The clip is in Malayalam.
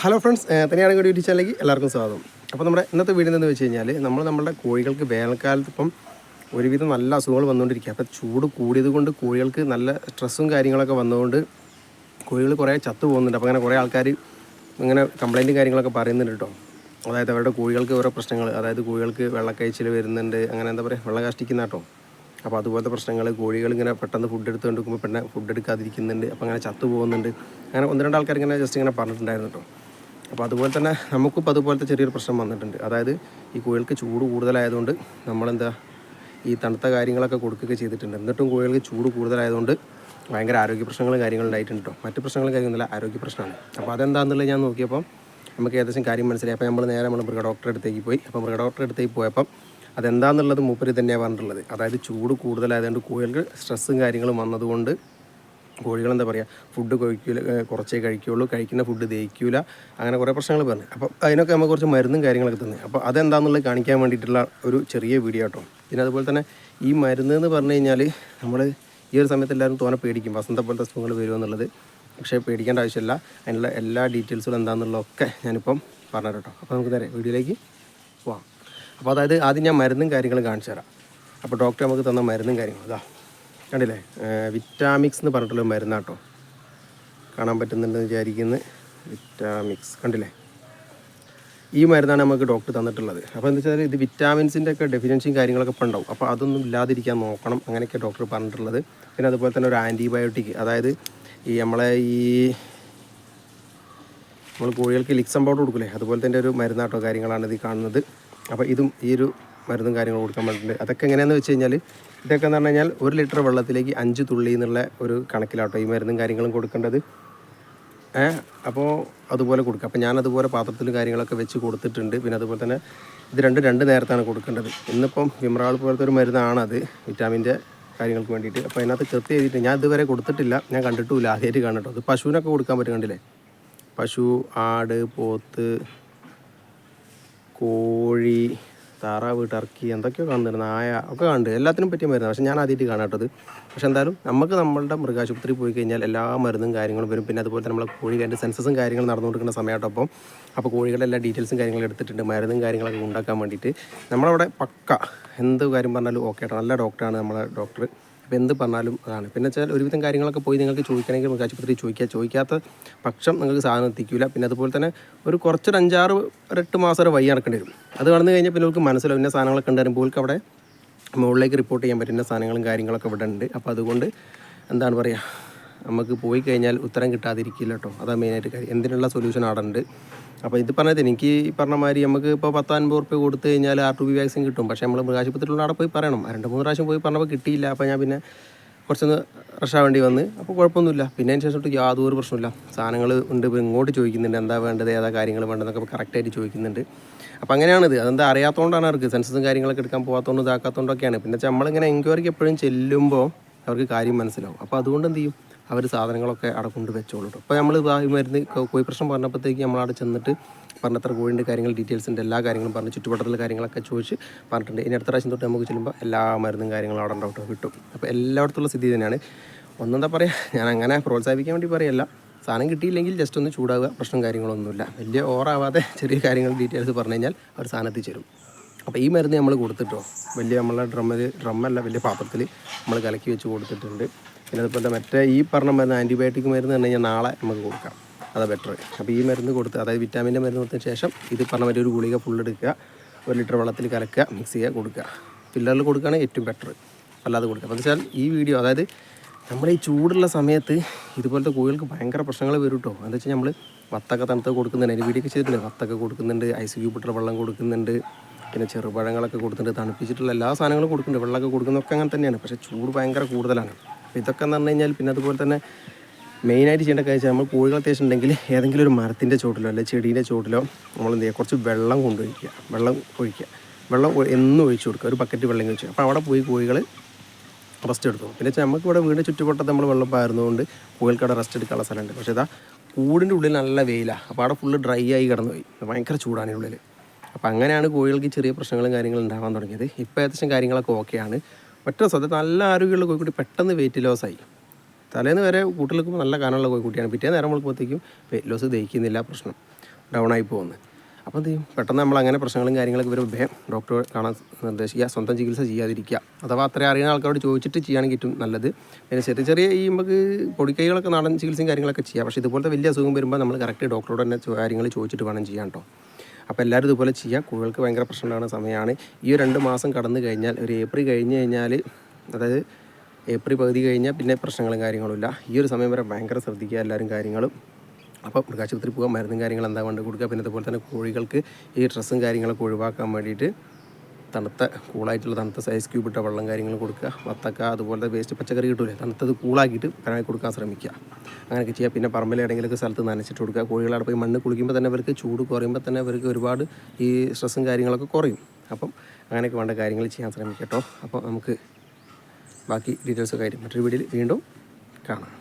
ഹലോ ഫ്രണ്ട്സ് തന്നെയാണ് കൂടി യൂട്യൂബ് ചാനലിലേക്ക് എല്ലാവർക്കും സ്വാഗതം. അപ്പോൾ നമ്മുടെ ഇന്നത്തെ വീട് എന്ന് വെച്ച് കഴിഞ്ഞാൽ നമ്മൾ നമ്മുടെ കോഴികൾക്ക് വേനൽക്കാലത്ത് ഇപ്പം ഒരുവിധം നല്ല അസുഖങ്ങൾ വന്നുകൊണ്ടിരിക്കുക അപ്പോൾ ചൂട് കൂടിയത് കൊണ്ട് കോഴികൾക്ക് നല്ല സ്ട്രെസ്സും കാര്യങ്ങളൊക്കെ വന്നതുകൊണ്ട് കോഴികൾ കുറേ ചത്തു പോകുന്നുണ്ട്. അപ്പോൾ അങ്ങനെ കുറേ ആൾക്കാർ ഇങ്ങനെ കംപ്ലൈന്റും കാര്യങ്ങളൊക്കെ പറയുന്നുണ്ട് കേട്ടോ. അതായത് അവരുടെ കോഴികൾക്ക് ഓരോ പ്രശ്നങ്ങൾ അതായത് കോഴികൾക്ക് വെള്ളക്കയച്ചിൽ വരുന്നുണ്ട്. അങ്ങനെ എന്താ പറയുക വെള്ളം കാഷ്ടിക്കുന്ന കേട്ടോ. അപ്പോൾ അതുപോലത്തെ പ്രശ്നങ്ങൾ കോഴികൾ ഇങ്ങനെ പെട്ടെന്ന് ഫുഡ് എടുത്തുകൊണ്ട് പെട്ടെന്ന് ഫുഡ് എടുക്കാതിരിക്കുന്നുണ്ട്. അപ്പോൾ അങ്ങനെ ചത്തു പോകുന്നുണ്ട്. അങ്ങനെ ഒന്ന് രണ്ട് ആൾക്കാർ ഇങ്ങനെ ജസ്റ്റ് ഇങ്ങനെ പറഞ്ഞിട്ടുണ്ടായിരുന്നു കേട്ടോ. അപ്പോൾ അതുപോലെ തന്നെ നമുക്കിപ്പോൾ അതുപോലത്തെ ചെറിയൊരു പ്രശ്നം വന്നിട്ടുണ്ട്. അതായത് ഈ കോഴികൾക്ക് ചൂട് കൂടുതലായതുകൊണ്ട് നമ്മളെന്താ ഈ തണുത്ത കാര്യങ്ങളൊക്കെ കൊടുക്കുകയൊക്കെ ചെയ്തിട്ടുണ്ട്. എന്നിട്ടും കോഴികൾക്ക് ചൂട് കൂടുതലായതുകൊണ്ട് ഭയങ്കര ആരോഗ്യ പ്രശ്നങ്ങളും കാര്യങ്ങളും കേട്ടോ മറ്റ് പ്രശ്നങ്ങളും കാര്യങ്ങളൊന്നുമില്ല. ആരോഗ്യ പ്രശ്നമാണ്. അപ്പോൾ അതെന്താണെന്നുള്ളത് ഞാൻ നോക്കിയപ്പോൾ നമുക്ക് ഏകദേശം കാര്യം മനസ്സിലായി. അപ്പോൾ നമ്മൾ നേരെ നമ്മൾ മൃഗ ഡോക്ടറെ അടുത്തേക്ക് പോയി. അപ്പോൾ മൃഗ ഡോക്ടറെ അടുത്തേക്ക് പോയപ്പം അതെന്താണെന്നുള്ളത് മൂപ്പര് തന്നെയാണ് പറഞ്ഞിട്ടുള്ളത്. അതായത് ചൂട് കൂടുതലായതുകൊണ്ട് കോഴികൾക്ക് സ്ട്രെസ്സും കാര്യങ്ങളും വന്നതുകൊണ്ട് കോഴികൾ എന്താ പറയുക ഫുഡ് കഴിക്കൂല ഏഹ് കുറച്ചേ കഴിക്കുകയുള്ളൂ കഴിക്കുന്ന ഫുഡ് ദഹിക്കൂല അങ്ങനെ കുറേ പ്രശ്നങ്ങൾ പറഞ്ഞു അപ്പോൾ അതിനൊക്കെ നമുക്ക് കുറച്ച് മരുന്നും കാര്യങ്ങളൊക്കെ തന്നെ. അപ്പോൾ അതെന്താണെന്നുള്ളത് കാണിക്കാൻ വേണ്ടിയിട്ടുള്ള ഒരു ചെറിയ വീഡിയോ കേട്ടോ. പിന്നെ അതുപോലെ തന്നെ ഈ മരുന്ന് എന്ന് പറഞ്ഞു കഴിഞ്ഞാൽ നമ്മൾ ഈ ഒരു സമയത്ത് എല്ലാവരും തോനെ പേടിക്കും. വസന്ത പോലത്തെ അസുഖങ്ങൾ വരുമെന്നുള്ളത് പക്ഷേ പേടിക്കേണ്ട ആവശ്യമില്ല. അതിനുള്ള എല്ലാ ഡീറ്റെയിൽസും എന്താണെന്നുള്ളതൊക്കെ ഞാനിപ്പം പറഞ്ഞു കേട്ടോ. അപ്പോൾ നമുക്ക് നേരെ വീഡിയോയിലേക്ക് പോവാം. അപ്പോൾ അതായത് ആദ്യം ഞാൻ മരുന്നും കാര്യങ്ങളും കാണിച്ചു തരാം അപ്പോൾ ഡോക്ടർ നമുക്ക് തന്ന മരുന്നും കാര്യങ്ങളും. അതാ കണ്ടില്ലേ? വിറ്റാമിക്സ് എന്ന് പറഞ്ഞിട്ടുള്ള മരുന്നാട്ടോ. കാണാൻ പറ്റുന്നുണ്ടെന്ന് വിചാരിക്കുന്നത് വിറ്റാമിക്സ് കണ്ടില്ലേ? ഈ മരുന്നാണ് നമുക്ക് ഡോക്ടർ തന്നിട്ടുള്ളത്. അപ്പോൾ എന്താ വെച്ചാൽ ഇത് വിറ്റാമിൻസിന്റെ ഒക്കെ ഡെഫിഷ്യൻസിയും കാര്യങ്ങളൊക്കെ ഇപ്പോൾ ഉണ്ടാവും. അപ്പോൾ അതൊന്നും ഇല്ലാതിരിക്കാൻ നോക്കണം അങ്ങനെയൊക്കെ ഡോക്ടർ പറഞ്ഞിട്ടുള്ളത്. പിന്നെ അതുപോലെ തന്നെ ഒരു ആന്റിബയോട്ടിക് അതായത് ഈ നമ്മളെ ഈ നമ്മൾ കോഴികൾക്ക് ലിക്സം പൗഡർ കൊടുക്കില്ലേ അതുപോലെ തന്നെ ഒരു മരുന്നാട്ടോ കാര്യങ്ങളാണ് ഇത് കാണുന്നത്. അപ്പോൾ ഇതും ഈ ഒരു മരുന്നും കാര്യങ്ങളും കൊടുക്കാൻ പറ്റുന്നുണ്ട് അതൊക്കെ എങ്ങനെയാണെന്ന് വെച്ച് കഴിഞ്ഞാൽ ഇതൊക്കെ എന്ന് പറഞ്ഞു കഴിഞ്ഞാൽ ഒരു ലിറ്റർ വെള്ളത്തിലേക്ക് അഞ്ച് തുള്ളി എന്നുള്ള ഒരു കണക്കിലാട്ടോ ഈ മരുന്നും കാര്യങ്ങളും കൊടുക്കേണ്ടത്. അപ്പോൾ അതുപോലെ കൊടുക്കുക അപ്പോൾ ഞാൻ അതുപോലെ കാര്യങ്ങളൊക്കെ വെച്ച് കൊടുത്തിട്ടുണ്ട്. പിന്നെ അതുപോലെ തന്നെ ഇത് രണ്ട് രണ്ട് നേരത്താണ് കൊടുക്കേണ്ടത്. ഇന്നിപ്പം വിമ്രാൾ പോലത്തെ ഒരു മരുന്നാണ് അത് വിറ്റാമിന്റെ കാര്യങ്ങൾക്ക് വേണ്ടിയിട്ട്. അപ്പോൾ അതിനകത്ത് കൃത്യം എഴുതിയിട്ട് ഞാൻ ഇതുവരെ കൊടുത്തിട്ടില്ല. ഞാൻ കണ്ടിട്ടുമില്ല. ആദ്യമായിട്ട് കാണട്ടോ. അത് പശുവിനൊക്കെ കൊടുക്കാൻ പറ്റും കണ്ടില്ലേ? പശു ആട് പോത്ത് കോഴി താറാവ് ടർക്കി എന്തൊക്കെയോ കാണുന്നുണ്ട് നായ ഒക്കെ കാണുന്നുണ്ട് എല്ലാത്തിനും പറ്റിയ മരുന്ന്. പക്ഷേ ഞാൻ ആദ്യമായിട്ട് കാണാട്ടത് പക്ഷെ എന്തായാലും നമുക്ക് നമ്മളുടെ മൃഗാശുപത്രി പോയി കഴിഞ്ഞാൽ എല്ലാ മരുന്നും കാര്യങ്ങളും വരും. പിന്നെ അതുപോലെ തന്നെ നമ്മളെ അതിന്റെ സെൻസസും കാര്യങ്ങളും നടന്നുകൊണ്ടിരിക്കുന്ന സമയമായിട്ടപ്പം അപ്പോൾ കോഴികളുടെ എല്ലാ ഡീറ്റെയിൽസും കാര്യങ്ങളും എടുത്തിട്ടുണ്ട്. മരുന്നും കാര്യങ്ങളൊക്കെ ഉണ്ടാക്കാൻ വേണ്ടിയിട്ട്. നമ്മളവിടെ പക്ക എന്ത് കാര്യം പറഞ്ഞാലും ഓക്കെ നല്ല ഡോക്ടറാണ് നമ്മളെ ഡോക്ടർ. അപ്പോൾ എന്ത് പറഞ്ഞാലും അതാണ്. പിന്നെ വെച്ചാൽ ഒരുവിധം കാര്യങ്ങളൊക്കെ പോയി നിങ്ങൾക്ക് ചോദിക്കണമെങ്കിൽ മൃഗാശുപത്രി ചോദിക്കുക. ചോദിക്കാത്ത പക്ഷം നിങ്ങൾക്ക് സാധനം എത്തിക്കില്ല. പിന്നെ അതുപോലെ തന്നെ ഒരു കുറച്ചൊരു അഞ്ചാറ് ഒരു എട്ട് മാസം വരെ വഴി നടക്കേണ്ടി വരും. അത് കടന്നു കഴിഞ്ഞാൽ പിന്നെ നിങ്ങൾക്ക് മനസ്സിലാവും ഇന്ന സാധനങ്ങളൊക്കെ ഉണ്ടായിരുന്നു പോൾക്ക് അവിടെ മുകളിലേക്ക് റിപ്പോർട്ട് ചെയ്യാൻ പറ്റുന്ന സാധനങ്ങളും കാര്യങ്ങളൊക്കെ ഇവിടെ ഉണ്ട്. അപ്പോൾ അതുകൊണ്ട് എന്താണ് പറയുക? നമുക്ക് പോയി കഴിഞ്ഞാൽ ഉത്തരം കിട്ടാതിരിക്കില്ല കേട്ടോ. അതാണ് മെയിനായിട്ട് കാര്യം. എന്തിനുള്ള സൊല്യൂഷൻ അവിടെ ഉണ്ട് അപ്പോൾ ഇത് പറഞ്ഞത് എനിക്ക് ഈ പറഞ്ഞ മാതിരി നമുക്ക് ഇപ്പോൾ പത്താൻപത് റുപ്യ കൊടുത്തു കഴിഞ്ഞാൽ ആർ ടു ബി വാക്സിൻ കിട്ടും. പക്ഷേ നമ്മൾ മൃഗാശുപത്രിയിലുള്ള അവിടെ പോയി പറയണം. രണ്ട് മൂന്ന് പ്രാവശ്യം പോയി പറഞ്ഞപ്പോൾ കിട്ടിയില്ല. അപ്പോൾ ഞാൻ പിന്നെ കുറച്ചൊന്ന് റഷാ വേണ്ടി വന്ന്. അപ്പോൾ കുഴപ്പമൊന്നുമില്ല. പിന്നെ അതിന് ശേഷം യാതൊരു പ്രശ്നമില്ല സാധനങ്ങൾ ഉണ്ട്. ഇങ്ങോട്ട് ചോദിക്കുന്നുണ്ട്. എന്താ വേണ്ടത്? ഏതാ കാര്യങ്ങൾ വേണ്ടതെന്നൊക്കെ കറക്റ്റായിട്ട് ചോദിക്കുന്നുണ്ട്. അപ്പോൾ അങ്ങനെയാണിത്. അതെന്താ അറിയാത്തതുകൊണ്ടാണ് അവർക്ക് സെൻസസും കാര്യങ്ങളൊക്കെ എടുക്കാൻ പോകാത്തതുകൊണ്ട് ഇതാക്കാത്തതുകൊണ്ടൊക്കെയാണ് പിന്നെ നമ്മളിങ്ങനെ എൻക്വയറിക്ക് എപ്പോഴും ചെല്ലുമ്പോൾ അവർക്ക് കാര്യം മനസ്സിലാവും. അപ്പോൾ അതുകൊണ്ട് എന്ത് ചെയ്യും? അവർ സാധനങ്ങളൊക്കെ അവിടെ കൊണ്ട് വെച്ചോളൂ അപ്പോൾ നമ്മൾ ഈ മരുന്ന് കോഴി പ്രശ്നം പറഞ്ഞപ്പോഴത്തേക്ക് നമ്മളവിടെ ചെന്നിട്ട് പറഞ്ഞത്ര കോഴിന്റെ കാര്യങ്ങൾ ഡീറ്റെയിൽസിന്റെ എല്ലാ കാര്യങ്ങളും പറഞ്ഞ് ചുറ്റുവട്ടത്തിലെ കാര്യങ്ങളൊക്കെ ചോദിച്ച് പറഞ്ഞിട്ടുണ്ട്. ഇനി അടുത്ത പ്രാവശ്യം തൊട്ട് നമുക്ക് ചെല്ലുമ്പോൾ എല്ലാ മരുന്നും കാര്യങ്ങളും അവിടെ ഉണ്ടാവും കിട്ടും. അപ്പോൾ എല്ലായിടത്തുള്ള സ്ഥിതി തന്നെയാണ് ഒന്നെന്താ പറയുക ഞാൻ അങ്ങനെ പ്രോത്സാഹിപ്പിക്കാൻ വേണ്ടി പറയല്ല. സാധനം കിട്ടിയില്ലെങ്കിൽ ജസ്റ്റ് ഒന്ന് ചൂടാവുക പ്രശ്നം കാര്യങ്ങളൊന്നുമില്ല. വലിയ ഓറാവാതെ ചെറിയ കാര്യങ്ങൾ ഡീറ്റെയിൽസ് പറഞ്ഞു കഴിഞ്ഞാൽ അവർ സാധനം എത്തിച്ചേരും. അപ്പോൾ ഈ മരുന്ന് നമ്മൾ കൊടുത്തിട്ടോ. വലിയ നമ്മളെ ഡ്രമ്മിൽ ഡ്രമ്മല്ല വലിയ പാത്രത്തിൽ നമ്മൾ കലക്കി വെച്ച് കൊടുത്തിട്ടുണ്ട്. പിന്നെ അതുപോലെ മറ്റേ ഈ പറഞ്ഞ മരുന്ന് ആന്റിബയോട്ടിക് മരുന്ന് പറഞ്ഞു കഴിഞ്ഞാൽ നാളെ നമുക്ക് കൊടുക്കാം. അതാ ബെറ്റർ അപ്പോൾ ഈ മരുന്ന് കൊടുത്ത് അതായത് വിറ്റാമിന്റെ മരുന്ന് കൊടുത്തതിന് ശേഷം ഇത് പറഞ്ഞ മാതിരി ഒരു ഗുളിക ഫുള്ള് എടുക്കുക. ഒരു ലിറ്റർ വെള്ളത്തിൽ കലക്കുക മിക്സ് ചെയ്യുക കൊടുക്കുക. പില്ലറിൽ കൊടുക്കുകയാണെങ്കിൽ ഏറ്റവും ബെറ്റർ അല്ലാതെ കൊടുക്കുക. അപ്പോൾ വെച്ചാൽ ഈ വീഡിയോ അതായത് നമ്മൾ ഈ ചൂടുള്ള സമയത്ത് ഇതുപോലത്തെ കോഴികൾക്ക് ഭയങ്കര പ്രശ്നങ്ങൾ വരും കേട്ടോ എന്താ വെച്ചാൽ നമ്മൾ വത്തൊക്കെ തണുത്ത് കൊടുക്കുന്നുണ്ട്. അതിന് വീഡിയോ ഒക്കെ ചെയ്തിട്ടുണ്ട് വത്തൊക്കെ കൊടുക്കുന്നുണ്ട് ഐസ് ക്യൂബ് ഇട്ട വെള്ളം കൊടുക്കുന്നുണ്ട്. പിന്നെ ചെറുപഴങ്ങളൊക്കെ കൊടുക്കുന്നുണ്ട് തണുപ്പിച്ചിട്ടുള്ള എല്ലാ സാധനങ്ങളും കൊടുക്കുന്നുണ്ട്. വെള്ളമൊക്കെ കൊടുക്കുന്നതൊക്കെ അങ്ങനെ തന്നെയാണ്. പക്ഷേ ചൂട് ഭയങ്കര കൂടുതലാണ്. അപ്പോൾ ഇതൊക്കെ എന്ന് പറഞ്ഞു കഴിഞ്ഞാൽ പിന്നെ അതുപോലെ തന്നെ മെയിനായിട്ട് ചെയ്യേണ്ട കാര്യം വെച്ചാൽ നമ്മൾ കോഴികൾ അത്യാവശ്യം ഉണ്ടെങ്കിൽ ഏതെങ്കിലും ഒരു മരത്തിന്റെ ചോട്ടിലോ അല്ലെങ്കിൽ ചെടീന്റെ ചോട്ടിലോ നമ്മൾ എന്ത് ചെയ്യുക? കുറച്ച് വെള്ളം കൊണ്ടൊഴിക്കുക വെള്ളം ഒഴിക്കുക. വെള്ളം എന്നും ഒഴിച്ചു കൊടുക്കുക. ഒരു ബക്കറ്റ് വെള്ളം ഒഴിച്ചു അപ്പോൾ അവിടെ പോയി കോഴികൾ റെസ്റ്റ് എടുത്തു. പിന്നെ നമുക്ക് ഇവിടെ വീട് ചുറ്റുവട്ടത്ത് നമ്മൾ വെള്ളം പാരുന്നതുകൊണ്ട് കോഴികൾക്ക് അവിടെ റെസ്റ്റ് എടുക്കാനുള്ള സ്ഥലമുണ്ട്. പക്ഷേ ഇതാ കൂടിന്റെ ഉള്ളിൽ നല്ല വെയിലാണ് അപ്പോൾ അവിടെ ഫുള്ള് ഡ്രൈ ആയി കിടന്നു പോയി ഭയങ്കര ചൂടാണ് ഉള്ളിൽ. അപ്പോൾ അങ്ങനെയാണ് കോഴികൾക്ക് ചെറിയ പ്രശ്നങ്ങളും കാര്യങ്ങളും ഉണ്ടാവാൻ തുടങ്ങിയത്. ഇപ്പോൾ ഏകദേശം കാര്യങ്ങളൊക്കെ ഓക്കെയാണ്. ഒറ്റ സ്ഥലത്ത് നല്ല ആരോഗ്യമുള്ള കോഴിക്കുട്ടി പെട്ടെന്ന് വെയിറ്റ് ലോസായി തലേന്ന് വരെ കൂട്ടിൽ നിൽക്കുമ്പോൾ നല്ല കാനമുള്ള കോഴിക്കുട്ടിയാണ്. പിറ്റേ നേരം വിളിക്കുമ്പോഴത്തേക്കും വെയിറ്റ് ലോസ് ദഹിക്കുന്നില്ല പ്രശ്നം ഡൗൺ ആയി പോകുന്നത് അപ്പോൾ എന്ത് ചെയ്യും? പെട്ടെന്ന് നമ്മൾ അങ്ങനെ പ്രശ്നങ്ങളും കാര്യങ്ങളൊക്കെ വരുമ്പോൾ ഡോക്ടറെ കാണാൻ നിർദ്ദേശിക്കുക സ്വന്തം ചികിത്സ ചെയ്യാതിരിക്കുക. അഥവാ അത്ര അറിയുന്ന ആൾക്കാരോട് ചോദിച്ചിട്ട് ചെയ്യുകയാണെങ്കിൽ ഏറ്റവും നല്ലത്. പിന്നെ ചെറിയ ചെറിയ ഈ നമുക്ക് പൊടിക്കൈകളൊക്കെ നാടൻ ചികിത്സയും കാര്യങ്ങളൊക്കെ ചെയ്യാം. പക്ഷേ ഇതുപോലത്തെ വലിയ അസുഖം വരുമ്പോൾ നമ്മൾ കറക്റ്റ് ഡോക്ടറോട് തന്നെ കാര്യങ്ങൾ ചോദിച്ചിട്ട് വേണം ചെയ്യാൻ കേട്ടോ അപ്പോൾ എല്ലാവരും ഇതുപോലെ ചെയ്യുക കുട്ടികൾക്ക് ഭയങ്കര പ്രശ്നമുണ്ടാകുന്ന സമയമാണ്. ഈ രണ്ട് മാസം കടന്നു കഴിഞ്ഞാൽ ഒരു ഏപ്രിൽ കഴിഞ്ഞ് കഴിഞ്ഞാൽ അതായത് ഏപ്രിൽ പകുതി കഴിഞ്ഞാൽ പിന്നെ പ്രശ്നങ്ങളും കാര്യങ്ങളും ഇല്ല. ഈ ഒരു സമയം വരെ ഭയങ്കര ശ്രദ്ധിക്കുക എല്ലാവരും കാര്യങ്ങളും. അപ്പോൾ മൃഗാശുപത്രി പോകാൻ മരുന്നും കാര്യങ്ങളും എന്താ കൊണ്ട് കൊടുക്കുക പിന്നെ അതുപോലെ തന്നെ കോഴികൾക്ക് ഈ ഡ്രസ്സും കാര്യങ്ങളൊക്കെ ഒഴിവാക്കാൻ വേണ്ടിയിട്ട് തണുത്ത കൂളായിട്ടുള്ള തണുത്ത സൈസ് ക്യൂബ് ഇട്ട വെള്ളം കാര്യങ്ങൾ കൊടുക്കുക. വത്തക്ക അതുപോലത്തെ വേസ്റ്റ് പച്ചക്കറി കിട്ടൂലേ? തണുത്തത് കൂളാക്കിയിട്ട് കനായി കൊടുക്കാൻ ശ്രമിക്കുക. അങ്ങനെയൊക്കെ ചെയ്യുക പിന്നെ പറമ്പിൽ എവിടെയെങ്കിലുമൊക്കെ സ്ഥലത്ത് നനച്ചിട്ട് കൊടുക്കുക. കോഴികളവിടെ പോയി മണ്ണ് കുളിക്കുമ്പോൾ തന്നെ അവർക്ക് ചൂട് കുറയുമ്പോൾ തന്നെ അവർക്ക് ഒരുപാട് ഈ സ്ട്രെസ്സും കാര്യങ്ങളൊക്കെ കുറയും. അപ്പം അങ്ങനെയൊക്കെ വേണ്ട കാര്യങ്ങൾ ചെയ്യാൻ ശ്രമിക്കട്ടോ അപ്പോൾ നമുക്ക് ബാക്കി ഡീറ്റെയിൽസ് ആയിട്ട് മറ്റൊരു വീഡിയോയിൽ വീണ്ടും കാണാം.